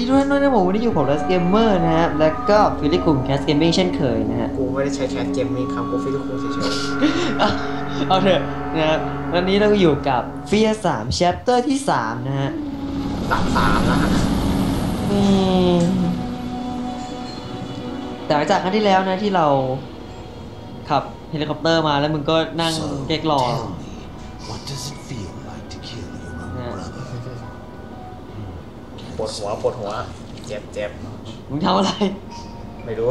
ดัสสวัสดีทุกท่านด้วยนะผมวันนี้อยู่ผมลัสเกมเมอร์นะครับแล้วก็ฟิลิปกลุ่มแคสเกมมิ่งเช่นเคยนะฮะกูไม่ได้ใช้แคทเกมมิ่งครับกูฟิลิปคูเฉยอะเอาเถอะนะครับวันนี้เราก็อยู่กับเฟียสามแชปเตอร์ที่สามนะฮะๆสามสามนะฮะอืมแต่หลังจากครั้งที่แล้วนะที่เราขับเฮลิคอปเตอร์มาแล้วมึงก็นั่ง So, เก๊กรอ วดหัวปวดหัว เจ็บเจ็บมึงทำอะไร ไม่รู้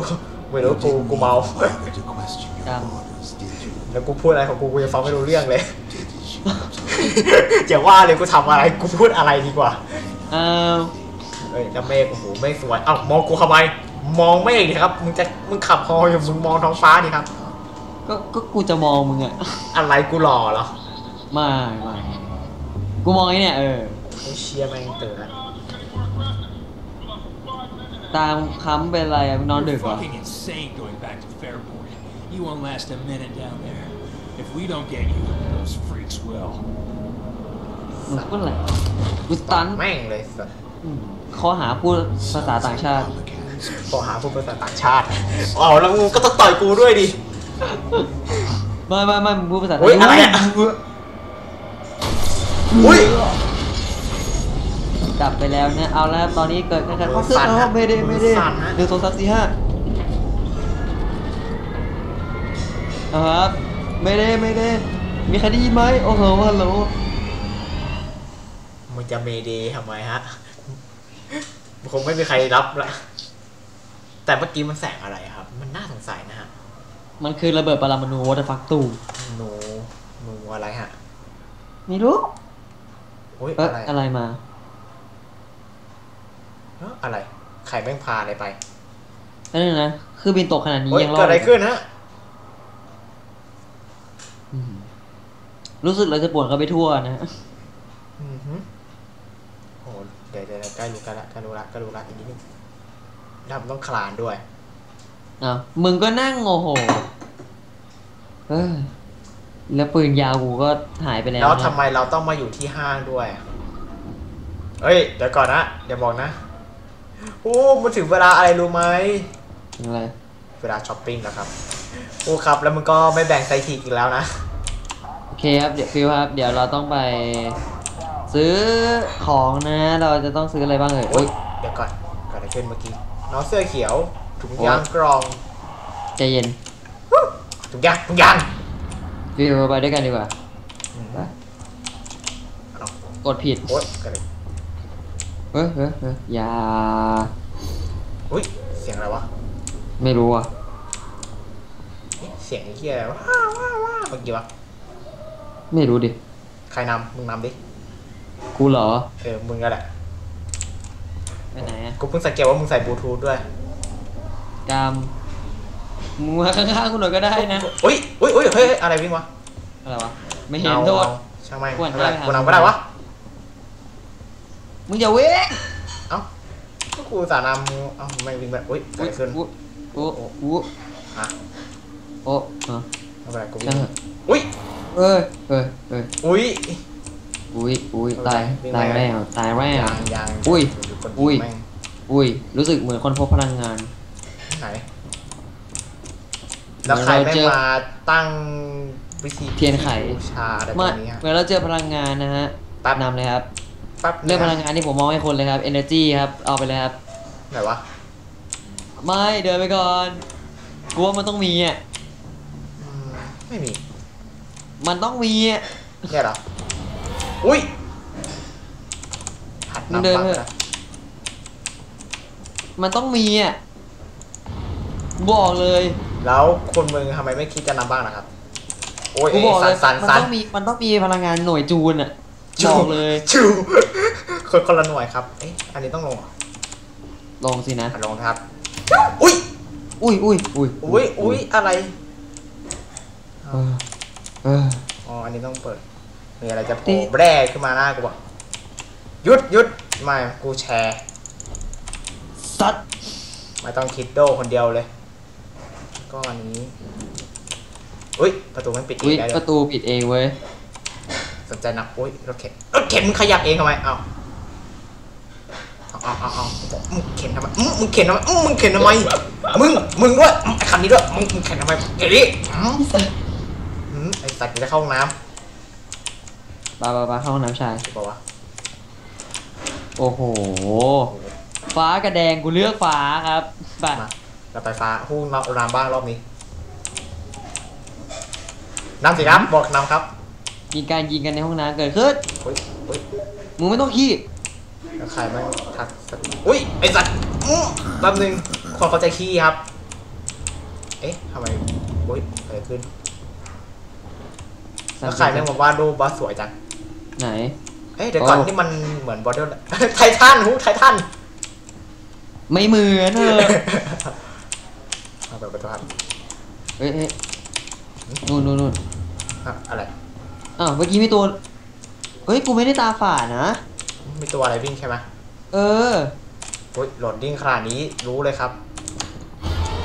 ไม่รู้ You กู didn't กูเมา even bother to question your Um. orders, did you? แล้วกูพูดอะไรของกูกูยังฟังไม่รู้เรื่องเลย Did as you were told. อย่าว่าเลยกูทำอะไรกูพูดอะไรดีกว่าเออเอ้ยแล้วเมฆโอ้โหเมฆสวยเอ้ามองกูทำไมมองเมฆดิครับมึงจะมึงขับฮออยู่มึงมองท้องฟ้าดิครับ ก็ก็กูจะมองมึงอะอะไรกูหล่อเหรอไม่ไม่กูมองไอ้เนี่ยเออกูเชียร์แม่งเตือน ตามค้ำเป็นไรอะมึงนอนดึกเหรอ fucking insane going back to Fairport. You won't last a minute down there. If we don't get you, those freaks will. มึงพูดอะไรกูสตันแม่งเลยสัสอืมข้อหาพูดภาษาต่างชาติ Republicans. ขอหาผู้ภาษาต่างชาติอ๋อแล้วมึงก็ต้องต่อยกูด้วยดิ ไม่ไม่ไม่มึงพูดภาษาเฮ้ยอะไรอะอุ้ย กลับไปแล้วนะเอาแล้วตอนนี้เกิดการขัดข้องขึ้นสั่นแล้วฮะไม่ได้ไม่ได้สั่นฮะ หนึ่งสองสามสี่ห้าเอาครับไม่ได้ไม่ได้มีใครได้ยินไหมโอ้โหฮัลโหลมึงจะเมเดย์ทำไมฮะ คงไม่มีใครรับละแต่เมื่อกี้มันแสงอะไรครับ มันน่าสงสัยนะฮะมันคือระเบิดปรมาณูวอเตอร์ฟักตูมหนูหนูอะไรฮะไม่รู้อุ้ยเอ๊ะอะไรอะไรมาเอ๊ะอะไรใครแม่งพาอะไรไปนั่นนึงนะคือบินตกขนาดนี้เฮ้ยยังรอเกิดดอะไรขึ้นฮะอืมรู้สึกเราจะปวดเข้าไปทั่วนะฮะอือหือโอ้เดี๋ยวเดี๋ยวเดี๋ยวใกล้รู้กันละใกล้รู้ละใกล้รู้ละอีกนิดนึงแล้วมันต้องคลานด้วยอ้าวมึงก็นั่งโอ้โหเอ้ยแล้วปืนยาวกูก็หายไปแล้วแล้วนะทำไมเราต้องมาอยู่ที่ห้างด้วย เฮ้ย เดี๋ยวก่อนนะ เดี๋ยวบอกนะ โอ้มันถึงเวลาอะไรรู้ไหมอะไรเวลาช้อปปิ้งแล้วครับโอ้ครับ แล้วมันก็ไม่แบ่งไซทีอีกแล้วนะโอเคครับเดี๋ยวฟิวครับ เดี๋ยวเราต้องไป ซื้อของนะ เราจะต้องซื้ออะไรบ้างเอ่ยโอ้โอ๊ยยเดี๋ยวก่อนเกิดอะไรขึ้นเมื่อกี้น้องเสื้อเขียวถุงโอ๊ยยางกรองใจเย็นถุงยางถุงยางฟิวไปด้วยกันดีกว่าอืมไปเอากดผิดโอ๊ยเกิดอะไร เฮ้ยเฮ้ยเฮ้ยอย่า อุ้ยเสียงอะไรวะไม่รู้อะเอ๊ะเสียงไอ้เหี้ยอะไรวะว้าวว้าวว้าวเมื่อกี้วะไม่รู้ดิ ใครนำมึงนำดิกูเหรอ เออมึงก็แหละไปไหนอะกูเพิ่งสังเกตว่ามึงใส่บลูทูธด้วยกามมึงมาข้างๆกูหน่อยก็ได้นะ อุ้ยอุ้ยอุ้ยเฮ้ยเฮ้ยอะไรวิ่งวะอะไรวะ ไม่เห็นอาโทษเอาช่างแม่งกวนไม่เป็นไรได้ไหมกูนำก็ได้วะ มึงอย่าเว้งเอ้าก็กูสานำมึงเอ้าไม่วิ่งไปอุ้ยเกิดอะไรขึ้นอุ๊โอ้โอ้โอ้อะโอ้เออไม่เป็นไรกูวิ่ช่างงเถอะอุ้ยเอ้ยเอ้ยเอ้ยอุ้ยอุ้ยอุ้ยไม่เป็นไรตายวิ่งตายไปแล้วตายแล้วยางยางอุ้ยดูคนอุ้ยแม่งอุ้ยรู้สึกเหมือนคนพบพลังงานไหนแล้วใครเราแม่งเจอมาตั้งวิธีเทียนไขบูชาอะไรแบมาบนี้ฮะเมื่อเราเจอพลังงานนะฮะแป๊บนำเลยครับ แป๊บเรื่องพลังนะงานที่ผมมองให้คนเลยครับ energy ครับ เอาไปเลยครับ ไหนวะ ไม่เดินไปก่อนกลัวมันต้องมีอะอืมไม่มี มันต้องมีอะเนี่ยเหรอ อุ้ยหัดมึงนำเดินบังเถอะนะมันต้องมีอะ บอกเลย แล้วคนมึงทำไมไม่คิดจะนำบ้างนะครับ โอ้ยกูบอกเลยสันมันสันต้องมี มันต้องมีพลังงานหน่วยจูนอะ บอกเลยจูคนคนละหน่วยครับเอ๊ะอันนี้ต้องลงเหรอลงสินะอะลงครับ อุ้ยอุ้ยอุ้ยอุ้ยอุ้ยอุ้ยอะไรเออเอออ๋ออันนี้ต้องเปิด มีอะไรจะโผติล่แบร่ขึ้นมาหน้ากูบอกหยุดหยุดไม่กูแชร์สัตว์ไม่ต้องคิดโดคนเดียวเลย ก็อันนี้อุ้ยประตูมันปิดเออุ้ยงได้เลปยระตูปิดเองเว้ย สนใจหนักอุ้ยรถเข็นรถเข็นมึงขยับเองทำไมเอาเอาเอาเอาเอามึงเข็นทำไมอืมมึงเข็นทำไมอืมมึงเข็นทำไมมึงมึงด้วยอืมไอ้คันนี้ด้วยมึงมึงเข็นทำไมเฮ้ยอืมอืมไอ้สัตว์จะเข้าห้องน้ไปไปไปเข้าห้องน้ำชายำถูกปะวะโอ้โห ฟ้ากับแดงกูเลือกฟ้าครับไปมาเราไปฟ้าหุ้นเรารามบ้างรอบนี้นำสิครับบอกนำครับ มีการยิงกันในห้องน้ำเกิดขึ้นอุ้ยอุ้ยมึงไม่ต้องขี้แล้วใครมันทักสักอุ้ยไอ้สัตว์อื้อแป๊บนึงคนเขาใจขี้ครับ เอ๊ะทำไมอุ้ยอะไรขึ้นแล้วใครแม่งบอกว่ารูปบอสสวยจังไหน เอ๊ะเดี๋ยวก่อนโอ้นี่มันเหมือนบอดเดลไททันหูไททันไม่เหมือนเออเอาไปประตูครับเฮ้ยเฮ้ยนู่นนู่นนู่นอะอะไร อ้าวเมื่อกี้มีตัว เฮ้ย กูไม่ได้ตาฝาดนะ มีตัวอะไรวิ่งใช่ไหมเอออุ้ยโหลดดิ้งขนาดนี้รู้เลยครับ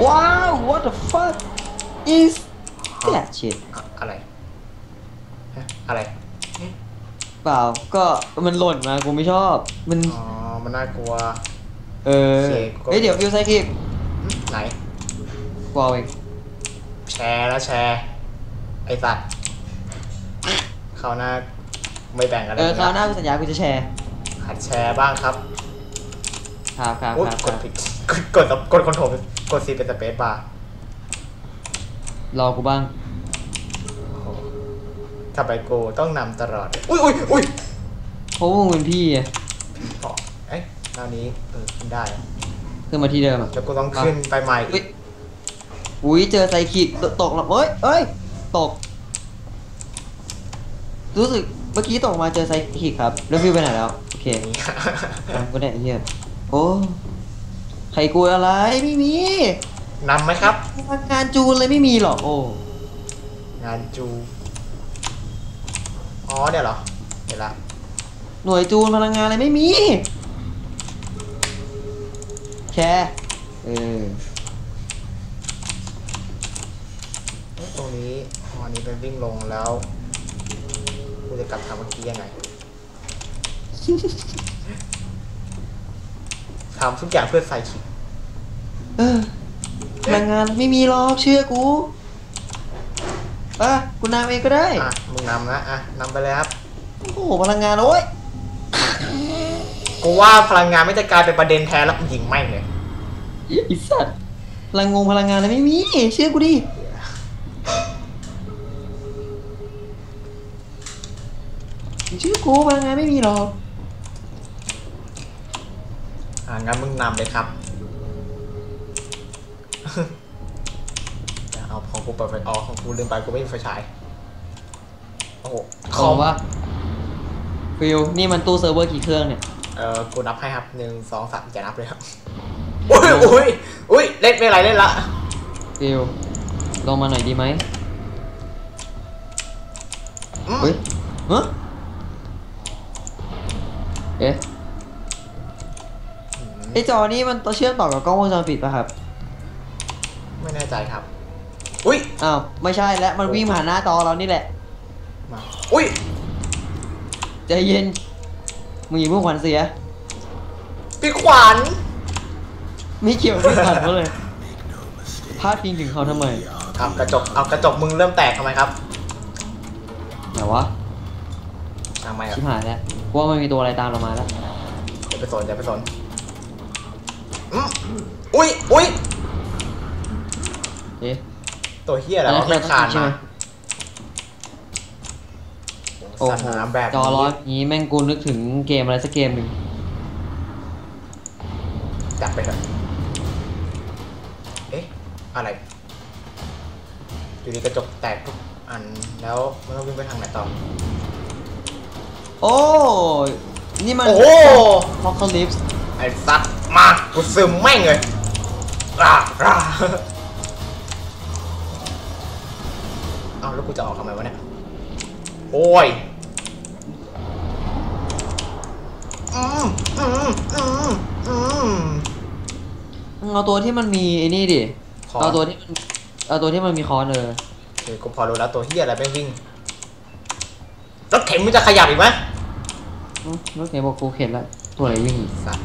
ว้าว what the fuck is that shit อะอะไรฮะอะไร เปล่า ก็มันหล่นมา กูไม่ชอบ มัน อ๋อ มันน่ากลัว เออโอเคก็ เฮ้ย เดี๋ยวฟิวไซคิกหึไหน กูเอาเองแชร์แล้วแชร์ ไอสัตว์ เขาวหน้าไม่แบ่งกันเออเลยคราวหน้ากูสัญญากูจะแชร์หัดแชร์บ้างครับ ครับครับอุ๊ยครับกคดรับผิดกดกดกดคอนโทรลกดซีเป็นสเปซบาร์รอกูบ้างถ้าไปโกต้องนำตลอด อุ้ยอุ้ยอุ้ยเพราะว่ามึงเป็นพี่ไงขอเอ๊ะหน้านี้เออขึ้นได้ ขึ้นมาที่เดิมอะแล้วก็ต้องขึ้นไปใหม่อุ๊อียกอุ้ยเจอไซคิกตตกแล้วเอ้ยเอ้ยตก รู้สึกเมื่อกี้ตกมาเจอไซคิกครับ แล้วฟิวไปไหนแล้ว โอเคนี่อะกูเนี่ยไอ้เฮียโอ้ใครกลัวอะไรไม่มีนำไหมครับพลังงานจูนเลยไม่มีหรอกโอ้งานจู อ๋อเนี่ยเหรอเห็นละหน่วยจูนพลังงานอะไรไม่มีแค่เออเอ๊ะตรงนี้อ๋ออันนี้เป็นวิ่งลงแล้ว กูจะกลับทางเมื่อกี้ยังไงทำทุกอย่างเพื่อใส่ขิดเออพลังงานไม่มีหรอกเชื่อกูอะกูนำเองก็ได้ อะมึงนำนะอะนำไปเลยครับ โอ้โหพลังงานโอ้ยกูว่าพลังงานไม่จะกลายเป็นประเด็นแทนแล้วยิงไม่งเลยไอีสัตว์พลังงงพลังงานอะไรไม่มี เชื่อกูดิ ชื่อกูพลังงานไม่มีหรอกอะงั้นมึงนำเลยครับเดี๋ยวเอาของกูเปิดไฟอ๋อของกูลืมไปกูไม่มีไฟฉายโอ้โหคอมว่าฟิลนี่มันตู้เซิร์ฟเวอร์กี่เครื่องเนี่ย เออกูนับให้ครับหนึ่งสองสามจะนับเลยครับอุ้ยอุ้ยอุ้ยเล่นไม่ไรเล่นละฟิลลงมาหน่อยดีไหมอืมเฮ้ยฮะ เอ๊ะไอจอนี้มันตัวเชื่อมต่อกับกล้องวงจรปิดป่ะครับ ไม่แน่ใจครับ อุ้ย อ้าว ไม่ใช่แล้วมันวิ่งผ่านหน้าจอเรานี่แหละ มา อุ้ยใจเย็น มึงอย่าเพิ่งขวัญเสีย พี่ขวัญ ไม่เกี่ยวกับขวัญเขาเลยพาดพิงถึงเขาทำไม เอากระจก เอากระจกมึงเริ่มแตกทำไมครับ ไหนวะ ทำไมอะชิบหายแล้วกลัว่ามันมีตัวอะไรตามเรามาแล้วอย่าไปสนอย่าไปสนอืมอุ้ยอุ้ยเอ๊ะตัวเฮียอะไรอันนั้วะนไม่เราต้องคานกินใช่ไหมมาโอ้สโหนามแบบจอร้อนนี้นี้แม่งกูนึกถึงเกมอะไรสักเกมหนึ่งจับไปเถอะเอ๊ะ อะไร อยู่ดีกระจกแตกทุกอันแล้วมันต้องวิ่งไปทางไหนต่อ โอ้ยนี่มันโอ้โหมอคคลิปส์ไอ้สัตว์มากูซึมแม่งเลยร่าร่าเอาแล้วกูจะออกทำไมวะเนี่ย โอ้ยอืมอืมอืมอืมมึงเอาตัวที่มันมีไอ้นี่ดิคอเอาตัวที่มันเอาตัวที่มันมีคอนเออคือกูพอรู้แล้วตัวเฮียอะไรไม่งวิ่งรถเข็นมึงจะขยับอีกไหมอืม รถเข็นบอกกูเข็นละตัวอะไรวิ่งอีกสัตว์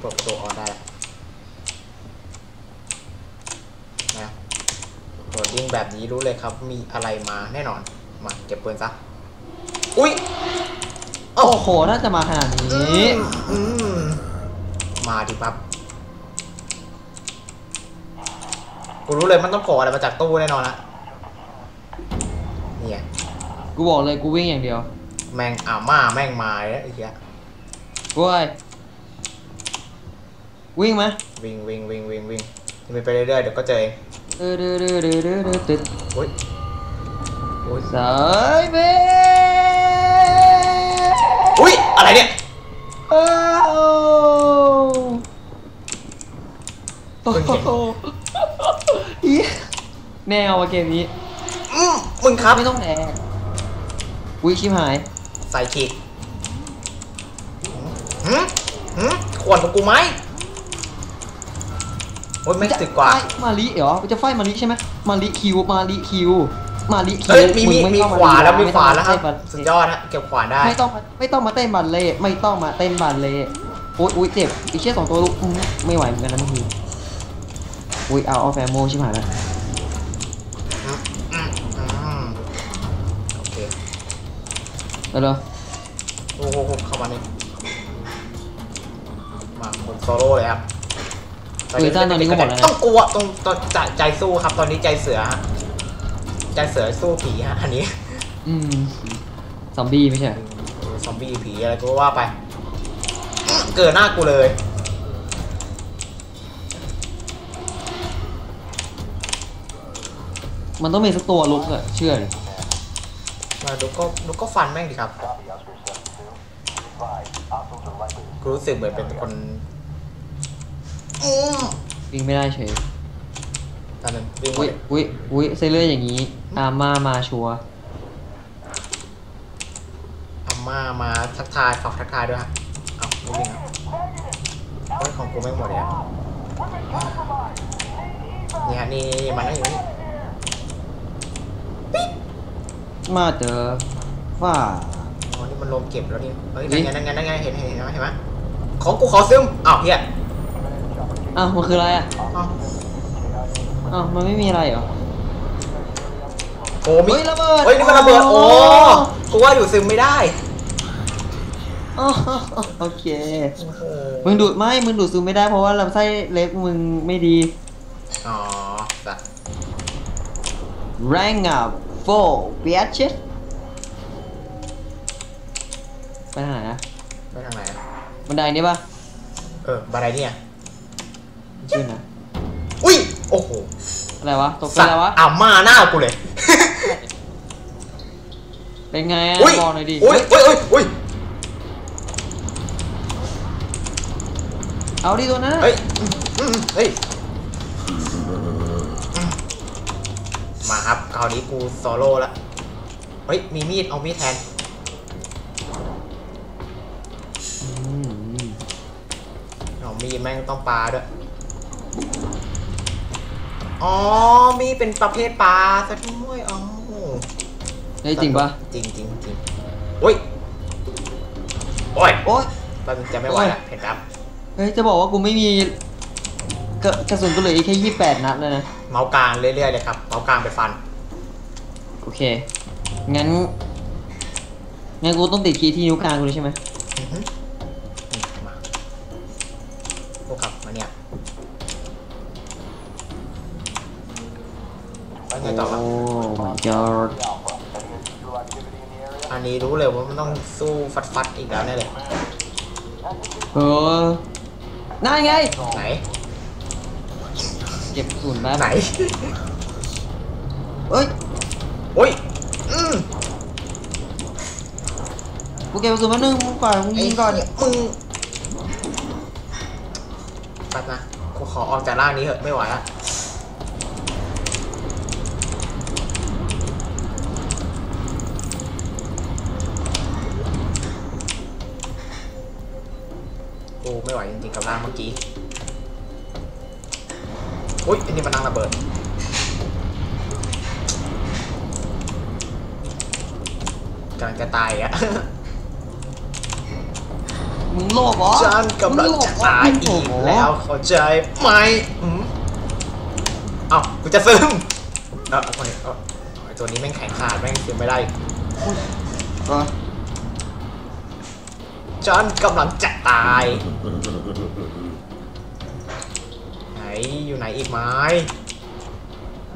เปิดประตูออนได้แล้วนะโหลดดิ้งแบบนี้รู้เลยครับ มีอะไรมาแน่นอน มาเก็บปืนซะ อุ้ยโอ้โห น่าจะมาขนาดนี้อืมมาดิปั๊บกูรู้เลยมันต้องโผล่อะไรมาจากตู้แน่นอนละ เนี่ยกูบอกเลยกูวิ่งอย่างเดียว แม่งอ่าม่าแม่งมาเลยไอ้เหี้ยกูไอ้วิ่งไหมวิ่งวิ่งวิ่งวิ่งวิ่งวิ่งไปเรื่อยๆเดี๋ยวก็เจอเองเดือดเดือดเดือดเดือดเดือดเดือดตึ๊ดอุ้ยอุ้ยสายเบอุ้ยอะไรเนี่ยโอ้โหเหี้ยแนวอะเกมนี้อื มมึงครับไม่ต้องแดกอุ้ยชิบหายใส่ขีดหืมหืมขวนกับกูไหมโอ้ยไม่ถึกกว่า ไฟมาลิเหรอมันจะไฟมาลิใช่ไหมมาลิคิว มาลิคิว มาลิคิวเฮ้ยมีมีงไมีต้องขวาแล้วมีไต้องขวาแล้วครับเต้นสุดยอดฮะเก็บขวาได้ ไม่ต้องมาไม่ต้องมาเต้นบัลเล่ต์ไม่ต้องมาเต้นบัลเล่ต์โอ๊ยอุ๊ยเจ็บอีกเชี่ยสองตัวลูกอื้อไม่ไหวเหมือนกันนะมึงอุ้ยเอาเอาแฟมโมชิบหายแล้ว อืมอืมอืมโอเค เดี๋ยวเดี๋ยวโอ้โหเข้ามานี่มาผมโซโล่เลยครับเออจ้านตอนนี้ก็หมดแล้วต้อนะงกลัวต้องต้องใจใจสู้ครับ ตอนนี้ใจเสือฮะใจเสือสู้ผีฮะอันนี้ อืมซอมบี้ไม่ใช่เหรอซอมบี้ผีอะไรก็ว่าไป เกิดหน้ากูเลยมันต้องมีสักตัวลุกอะเชื่อดิ มาดูก็ดูก็ฟันแม่งดิครับกูรู้สึกเหมือนเป็นคนอืมวิ่งไม่ได้เฉยตอนนึงวิ่งมาอุ้ยเลยอุ้ยอุ้ยเซเลอร์อย่างนี้ อาม่ามาชัวร์อาม่ามาทักทายฝากทักทายด้วยฮะเอ้าไม่วิ่งอะโอ้ยของกูไม่งหมดเลยอะนี่ฮะนี่นี่มันนั่งอยู่นี่ มาเจอว่าอ๋อนี่มันรวมเก็บแล้วนี่เฮ้ยนี่นั่นไงนั่นไงนั่นไงเห็นเห็นเห็นไหมเห็นไหมของกูขอซึมอ้าวเฮียอ้าวมันคืออะไรอะอ้าวอ้าวมันไม่มีอะไรเหรอโอ้มีเฮ้ยระเบิดเฮ้ยนี่มันระเบิดโอ้โอ้กูว่าอยู่ซึมไม่ได้อ๋อโอเคโอ้โหมึงดูดไม่มึงดูดซูมไม่ได้เพราะว่าลำไส้เล็กมึงไม่ดีอ๋อสัตว์ Rang up four bitches ไปทางไหนนะไปทางไหนอะบันไดนี้ปะเออบันไดเนี่ยชื่อนะอุ้ยโอ้โหอะไรวะตกเป็นสัตอะไรว์วะอ่ามาหน้ากูเลยเป็นไงอะอุ้ยบอกหน่อยดิอุ้ยอุ้ยอุ้ยอุ้ยเอาดิตัวนั้นเฮ้ยอืมอืมเฮ้ย มาครับคราวนี้กูโซโล่ละเฮ้ยมีมีดเอามีดแทนอืมอืมเอามีดแม่งต้องปลาด้วย อ๋อ มีเป็นประเภทปลาซะด้วยอ๋อเฮ้ยจริงปะจริงจริงจริงโอ้ย โอ้ย โอ๊ยแป๊บนึงจะไม่ไหวละเผ็ดครับเฮ้ย จะบอกว่ากูไม่มีกระกระสุนกูเหลืออีกแค่ยี่แปดนัดเลยนะ เมาส์กลางเรื่อยๆเลยครับ เมาส์กลางไปฟัน โอเค งั้น งั้นกูต้องติดคีย์ที่นิ้วกลางกูเลยใช่ไหมอือหือนี่มาพวกครับมาเนี่ยแล้วไงต่อครับ โอ้ my god อันนี้รู้เลยว่ามันต้องสู้ฟัดๆอีกแล้วแน่เลย เออนั่นไง ไหน เก็บศูนย์แป๊บไหนเอ้ยโอ้ยอืมกูเก็บศูนย์มาหนึ่งมึงก่อนมึงยิงก่อนไเหี้ยมึงแป๊บนะกูขอออกจากร่างนี้เถอะไม่ไหวละกูไม่ไหวจริงๆกับร่างเมื่อกี้ อุ้ยอันนี้มันนั่งระเบิดกำลังจะตายอะ มึงโลภเหรอฉันกำลังจะตายอีกแล้วเข้าใจไหมอืมเอ้ากูจะซึมเอ้าเอาคนนี้เอ้าไอตัวนี้แม่งแข็งขาดแม่งซึมไม่ได้อีกเออฉันกำลังจะตายไหน อยู่ไหนอีกไหม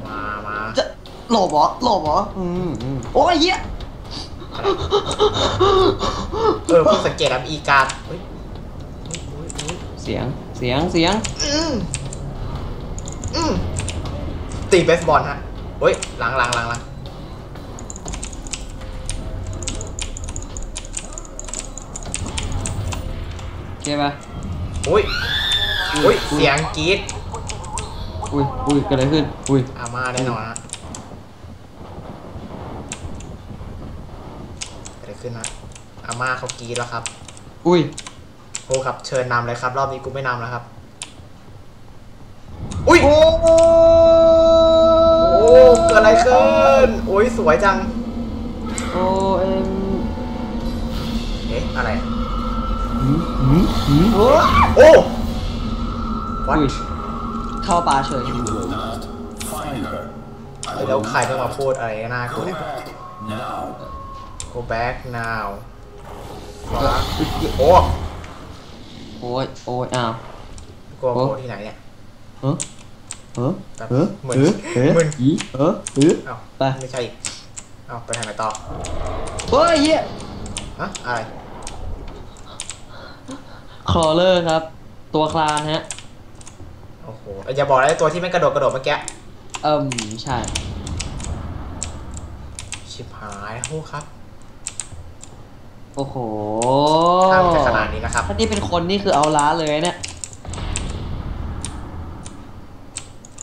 มามาจะโลภเหรอโลภเหรออืมอืมโอ้ยเหี้ยเออเพิ่งสังเกตอัอีการ์ดเฮ้ยอุ๊ยอุ๊ยอุ๊ยเสียงเสียงเสียงอืมอืมตีเบสบอลฮะเฮ้ยหลังหลังหลังหลังโอเคปะอุ้ยอุ้ยเสียงกรี๊ด อุ้ยอุ้ยเกิดอะไรขึ้น อุ้ยอาม่าแน่นอนฮะเกิดอะไรขึ้นฮะอาม่าเขากรี๊ดแล้วครับ อุ้ยโอ้ครับ เชิญนำเลยครับ รอบนี้กูไม่นำแล้วครับ อุ้ย โอ้โอ้เกิดอะไรขึ้นโอ้ยสวยจัง โอเอ็มเอ๊ะอะไรหืมหืมหืมโอ้โอ้วัดอุ้ย เข้าป่าเฉย You will not find her. I แล้ว will ใครจะมาพูดอะไรน่ากลัว go back now. go back now เออโอ้โอ้ยโอ้ยอ้าว กลัวโอ้โผล่ที่ไหนเนี่ย เออเออแบบเออเหมือนเออเออเหมือน อีเออเออ เอ้าไป ไม่ใช่อีกเอ้าไปทางไหนต่อเฮ้ยเหี้ยฮะอะไรคลอเลอร์ครับ ตัวคลานฮะ โอ้โหอย่าบอกนะไอ้ตัวที่ไม่กระโดดกระโดดเมื่อกี้เอิ่มใช่ ชิบหายโอ้ครับโอ้โหทางจะขนาดนี้นะครับถ้านี่เป็นคนนี่คือเอาล้าเลยเนี่ย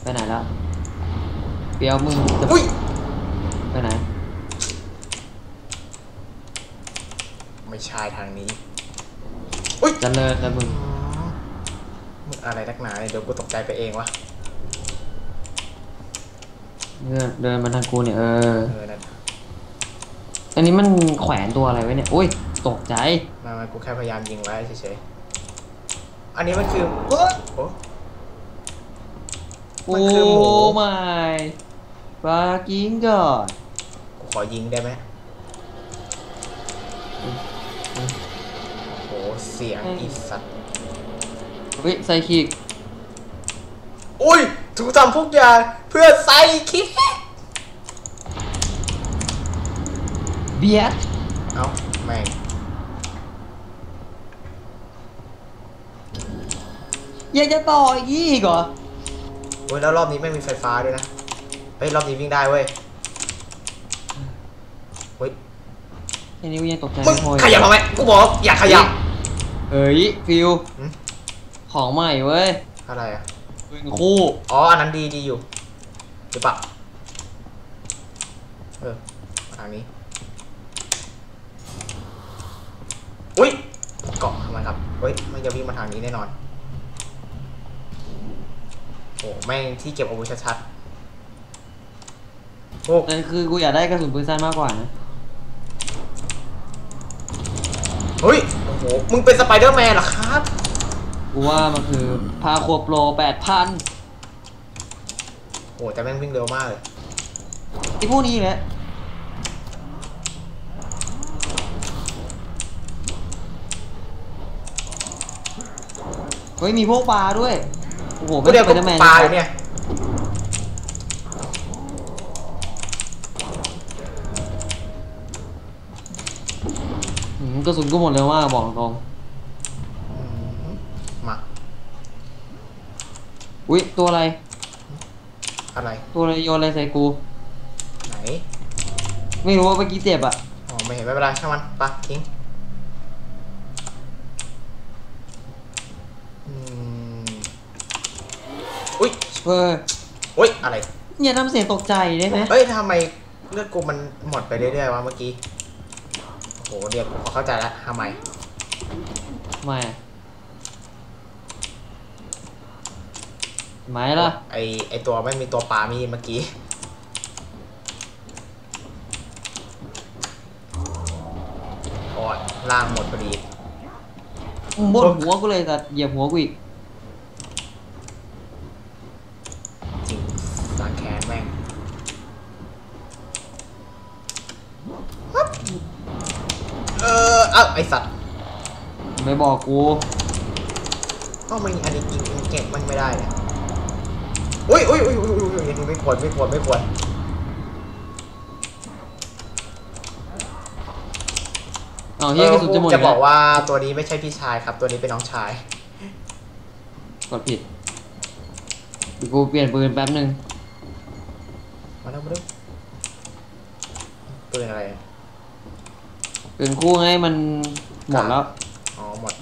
ไปไหนแล้วเปียวมึงจะอุ้ยไปไหน ไม่ใช่ทางนี้ อุ้ยเจะเลินนะมึง มึงอะไรนักหนาเนี่ยเดี๋ยวกูตกใจไปเองวะเดินเดินมาทางกูเนี่ยเออ เออนั่นอันนี้มันแขวนตัวอะไรไว้เนี่ยอุ้ยตกใจ มามากูแค่พยายามยิงไว้เฉยๆอันนี้มันคือโอ้โอ้มันคือหมู ไม่ปากิ้งก่อนกูขอยิงได้ไหมโอ้โหเสียงอีสัตว์เฮ้ยไซคิกอุ้ยถูกทำทุกอย่างเพื่อไซคิกเบียดเอ้าแม่งยังจะต่ออีกอีกเหรอโอ้ยแล้วรอบนี้ไม่มีไฟฟ้าด้วยนะ เฮ้ยรอบนี้วิ่งได้เว้ย เฮ้ยแค่นี้กูยังตกใจมึงไม่พอขยับมาไหมกูบอกว่าอย่าขยับ เฮ้ยฟิวหืม ของใหม่เว้ยอะไรอะปืนคู่อ๋ออันนั้นดีดีอยู่หรือเปล่าเออทางนี้อุ้ยเกาะทำไมครับเฮ้ยไม่จะวิ่งมาทางนี้แน่นอนโอ้แม่งที่เก็บอาวุธชัดๆโอ้แต่คือกูอยากได้กระสุนปืนสั้นมากกว่านะเฮ้ยโอ้โหมึงเป็นสไปเดอร์แมนเหรอครับ กูว่ามันคือพาครัวโปรแปดพันโอ้แต่แม่งวิ่งเร็วมากเลยไอ้พวกนี้แหละเฮ้ยมีพวกปลาด้วย โอ้โหกูเดี๋ยวเป็กูนสไปเดอร์แมนปลาอยู่เนี่ยอืมกระสุนกูหมดเลยว่าบอกตรง มา อุ้ยตัวอะไร อะไร ตัวอะไรโยนอะไรใส่กู ไหน ไม่รู้ว่าเมื่อกี้เจ็บอะ อ๋อ ไม่เห็นไม่เป็นไรช่างมันไปะทิ้งอืมอุ้ยเฮ้ยอุ้ย อะไร อย่าทำเสียงตกใจได้ไหมเอ้ยทำไมเลือดกูมันหมดไปเรื่อยๆวะเมื่อกี้ โอ้โห เดี๋ยวกูพอเข้าใจแล้วทำไมไม่ ไหมล่ะ ไอไอตัวไม่มีตัวปลามีเมื่อกี้ โอ้ยล่างหมดพอดีบนหัวกูเลยแต่เหยียบหัวกูอีกจริงสาแคนแม่งเออเอ้าไอสัตว์ไม่บอกกูเอ้ามันอันนี้ยิงเก่งมันไม่ได้เลย อุ้ยอุ้ยอุ้ยอุ้ยอุ้ยอันนี้ไม่ควรไม่ควรไม่ควรเอาเฮียกระสุนจะหมดจะอีบอกแล้วว่าตัวนี้ไม่ใช่พี่ชายครับ ตัวนี้เป็นน้องชายกดผิดเดี๋ยวกูเปลี่ยนปืนแป๊บนึงมาแล้วมาแล้วปืนอะไรอะปืนคู่ให้มันหมดแล้ว อ๋อหมด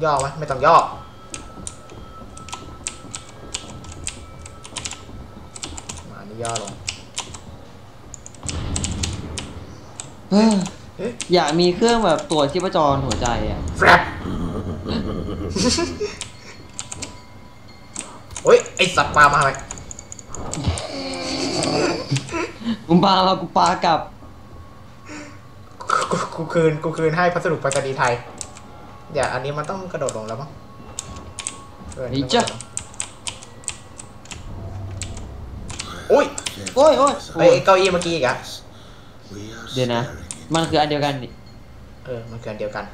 ต้องย่อไหมไม่ต้องย่อมานี่ย่อลงเฮ้ยเอ๊ะอยากมีเครื่องแบบตรวจชีพจรหัวใจอะแฟรบโอ้ยไอสัตว์ปลามาไหมกูปามากูปากลับ กูกูคืนกูคืนให้พัสดุไปรษณีย์ไทย อย่าอันนี้มันต้องกระโดดลงแล้วมั้งเออไอ้จ๊ะอุ้ยโอ้ยโอ้ยไอ้ยไอ้เก้าอี้เมื่อกี้อีกอะ We are เดี๋ยวนะ staring in มันคืออันเดียวกันนี่เออมันเกินเดียวกัน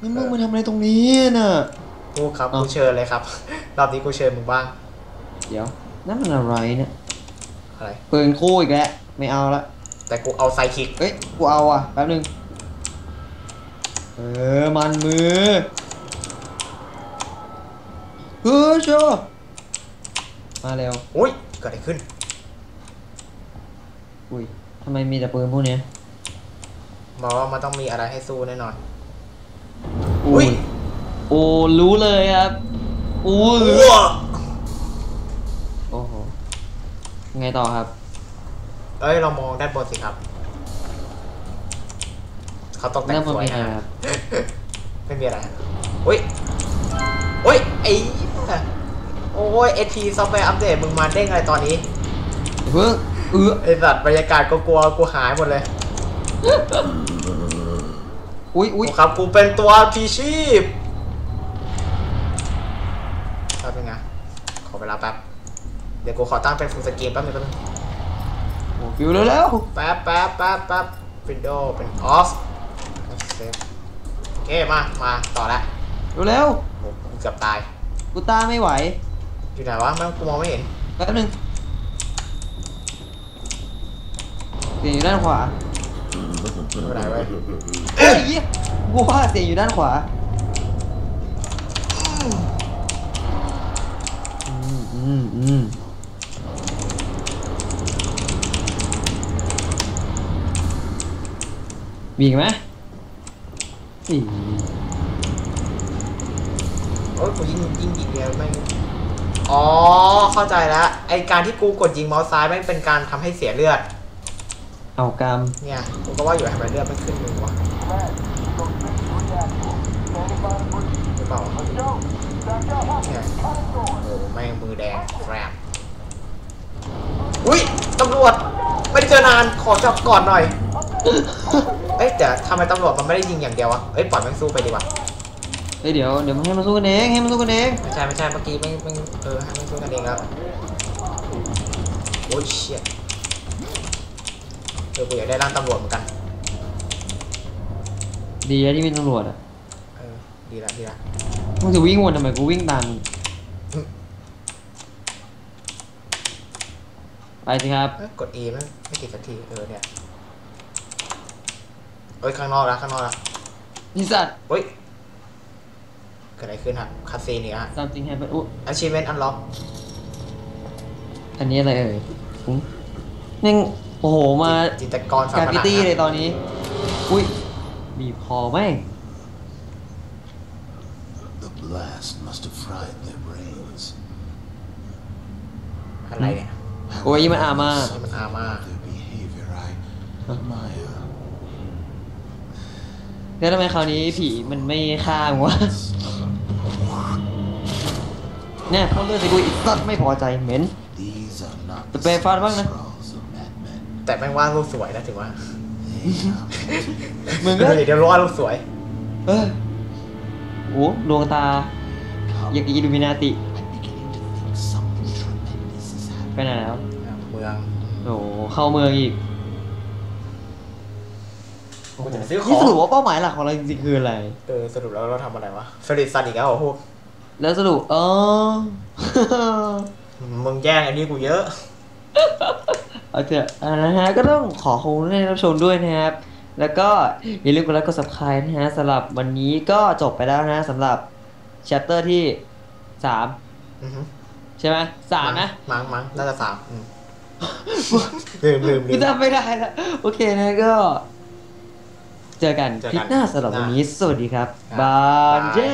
นี่มึงมาทำอะไรตรงนี้น่ะกูครับเอ้ากูเชิญเลยครับรอบนี้กูเชิญมึงบ้าง เดี๋ยวนั่นมันอะไรเนี่ยอะไรปืนคู่อีกแล้วไม่เอาละแต่กูเอาไซคิกเอ้ยกูเอาอะแป๊บนึง เออ มันมือเฮ้ยโชว์มาเร็วอุ้ยเกิดอะไรขึ้น อุ้ยทำไมมีแต่ปืนพวกเนี้ยบอกว่ามันต้องมีอะไรให้สู้แน่นอน อุ้ยอุ๊ยโอ้ รู้เลยครับอู้ยโอ้โห ไงต่อครับ เอ้ย เรามองด้านบนสิครับ เขาตกแต่งนั่นสมันวยมีอะไรนะครับครับไม่มีอะไรอุ้ยอุ้ยไอ้เหี้ยโอ้ยเอทีซอฟต์แวร์อัปเดตมึงมาเด้งอะไรตอนนี้อย่าเพิ่งเออไอสัตว์บรรยากาศก็กลัวกูหายหมดเลยอุ้ยอุ้ยครับกูเป็นตัวพีชีพแป๊บนึงนะขอเวลาแป๊บ เดี๋ยวกูขอตั้งเป็นฟูลสกรีนแป๊บนึงแป๊บนึงโอ้ฟิวเร็วแป๊บแป๊บแป๊บแป๊บวินโดว์เป็นออฟ เซฟโอเคมา มาต่อละๆเร็วโอ้กูเกือบตาย ๆกูตามไม่ไหวอยู่ไหนวะแม่งกูมองไม่เห็น แป๊บนึงเสียงอยู่ด้านขวาอยู่ไหนเว้ยเฮ้ยเหี้ยกูว่าเสียงอยู่ด้านขวาอืมอืมอืมมีอีกไหม อีโอ้ยกูยิงยิงยิงเนี่ยแม่งอ๋อ เข้าใจแล้ว ไอการที่กูกดยิงเมาส์ซ้ายแม่งเป็นการทำให้เสียเลือด เอากรรมเนี่ยกูก็ว่าอยู่ทำไมเลือดไม่ขึ้นมือวะหรือเปล่าวะเนี่ยโอ้โหแม่งมือแดงแฟรบอุ้ยตำรวจ ไม่ได้เจอนานขอจับก่อนหน่อย เอ้ยแต่ทำไมตำรวจมันไม่ได้ยิงอย่างเดียววะเอ้ยปล่อยแม่งสู้ไปดีกว่าเฮ้ยเดี๋ยวเดี๋ยวมันให้มันสู้กันเองให้มันสู้กันเองไม่ใช่ไม่ใช่เมื่อกี้ไม่ไม่เออให้แม่งสู้กันเองแล้วโอ้ยเชี่ยเออกูอยากได้ร่างตำรวจเหมือนกันดีนะที่มีตำรวจอะเออดีละดีละมึงจะวิ่งวนทำไมกูวิ่งตามมึงไปสิครับเอ้ยกด E ไม่ไม่ติดสักทีเออเนี่ย เอ้ยข้างนอกละข้างนอกละนิสัตว์เฮ้ยเกิดอะไรขึ้นครับคาซีเนี่ยฮะ something happen อุ๊ย achievement unlock อันนี้อะไรเอ่ยอุ๊ยนี่งโอ้โหมาจิตรกรฝากราผฟินังตี้ฮะเลยตอนนี้ อุ้ยบีบคอแม่ง The blast must have fried their brains. อะไรเนี่ยโอ้ยมันอามานี่มันอามา Their behavior I admire. แล้วทำไมคราวนี้ผีมันไม่ฆ่างวะเนี่ยพ่อเลือดสิกูอีกสัตว์ไม่พอใจเหม็น These are not The the bear fought back, spectral no? scrolls of madmen. แต่แม่งวาดรูปสวยนะถือว่า They are มึงดูก็ดิเดี๋ยววาดรูปสวย เออโอ้ดวงตาอยากกินอิลูมินาติ I'm beginning to think something tremendous is ไป happening. ไหนแล้วเมืองโอ้โหเข้าเมืองอีก กูจะไปซื้อขนี่องสรุปว่าเป้าหมายหลักของเราจริงๆคืออะไร เออสรุปแล้วเราทำอะไรวะฟริดซันอีกแล้วเหรอพวกแล้วสรุปเออ มึงแย่งอันนี้กูเยอะ เอาเถอะอ่านะฮะก็ต้องขอขอบคุณที่รับชมด้วยนะครับ แล้วก็อย่าลืมกดไลค์กด subscribe นะฮะสำหรับวันนี้ก็จบไปแล้วนะสำหรับ chapter ที่สามอือฮึใช่ไหมสามนะมั้งมั้งน่าจะสามอืมลืมลืมลืกูม จำไม่ได้แล้วโอเคนะก็ เจอกันเจอกันคลิปหน้าสำหรับวันนี้ สวัสดีครับครับบายบายแย่